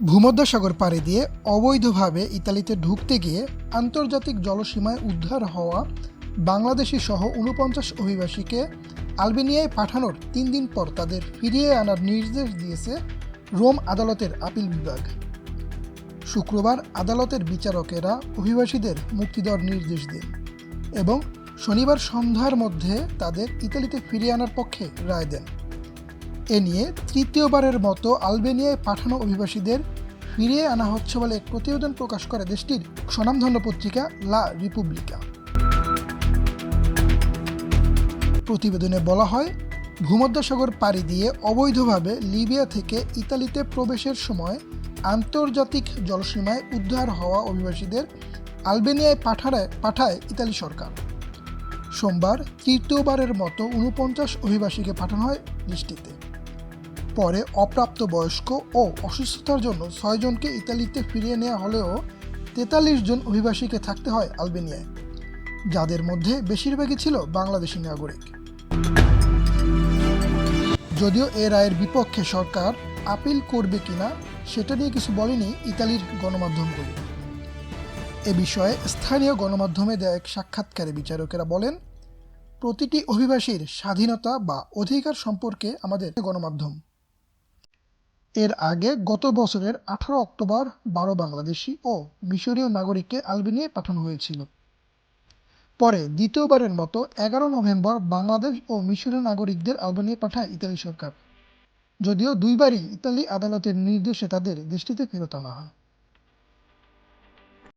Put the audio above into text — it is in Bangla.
ভূমধ্যসাগর পাড়ি দিয়ে অবৈধভাবে ইতালিতে ঢুকতে গিয়ে আন্তর্জাতিক জলসীমায় উদ্ধার হওয়া বাংলাদেশি সহ উনপঞ্চাশ অভিবাসীকে আলবেনিয়ায় পাঠানোর তিন দিন পর তাদের ফিরিয়ে আনার নির্দেশ দিয়েছে রোম আদালতের আপিল বিভাগ। শুক্রবার আদালতের বিচারকেরা অভিবাসীদের মুক্তি দেওয়ার নির্দেশ দেন এবং শনিবার সন্ধ্যার মধ্যে তাদের ইতালিতে ফিরিয়ে আনার পক্ষে রায় দেন। এ নিয়ে তৃতীয়বারের মতো আলবেনিয়ায় পাঠানো অভিবাসীদের ফিরিয়ে আনা হচ্ছে বলে প্রতিবেদন প্রকাশ করে দেশটির স্বনামধন্য পত্রিকা লা রিপুবলিকা। প্রতিবেদনে বলা হয়, ভূমধ্যসাগর পাড়ি দিয়ে অবৈধভাবে লিবিয়া থেকে ইতালিতে প্রবেশের সময় আন্তর্জাতিক জলসীমায় উদ্ধার হওয়া অভিবাসীদের আলবেনিয়ায় পাঠায় পাঠায় ইতালি সরকার। সোমবার তৃতীয়বারের মতো উনপঞ্চাশ অভিবাসীকে পাঠানো হয় দেশটিতে। পরে অপ্রাপ্ত বয়স্ক ও অসুস্থতার জন্য ছয়জনকে ইতালিতে ফিরিয়ে নেওয়া হলেও তেতাল্লিশ জন অভিবাসীকে থাকতে হয় আলবেনিয়ায়, যাদের মধ্যে বেশিরভাগই ছিল বাংলাদেশি নাগরিক। যদিও এ রায়ের বিপক্ষে সরকার আপিল করবে কিনা, সেটা নিয়ে কিছু বলেনি ইতালির গণমাধ্যমগুলি। এ বিষয়ে স্থানীয় গণমাধ্যমে দেয়া এক সাক্ষাৎকারে বিচারকেরা বলেন, প্রতিটি অভিবাসীর স্বাধীনতা বা অধিকার সম্পর্কে আমাদের গণমাধ্যম এর আগে গত বছরের আঠারো অক্টোবর বারো বাংলাদেশি ও মিশরীয় নাগরিককে আলবেনিয়ায় পাঠানো হয়েছিল। পরে দ্বিতীয়বারের মতো এগারো নভেম্বর বাংলাদেশ ও মিশরীয় নাগরিকদের আলবেনিয়া পাঠায় ইতালি সরকার। যদিও দুইবারই ইতালি আদালতের নির্দেশে তাদের দেশটিতে ফেরত আনা হয়।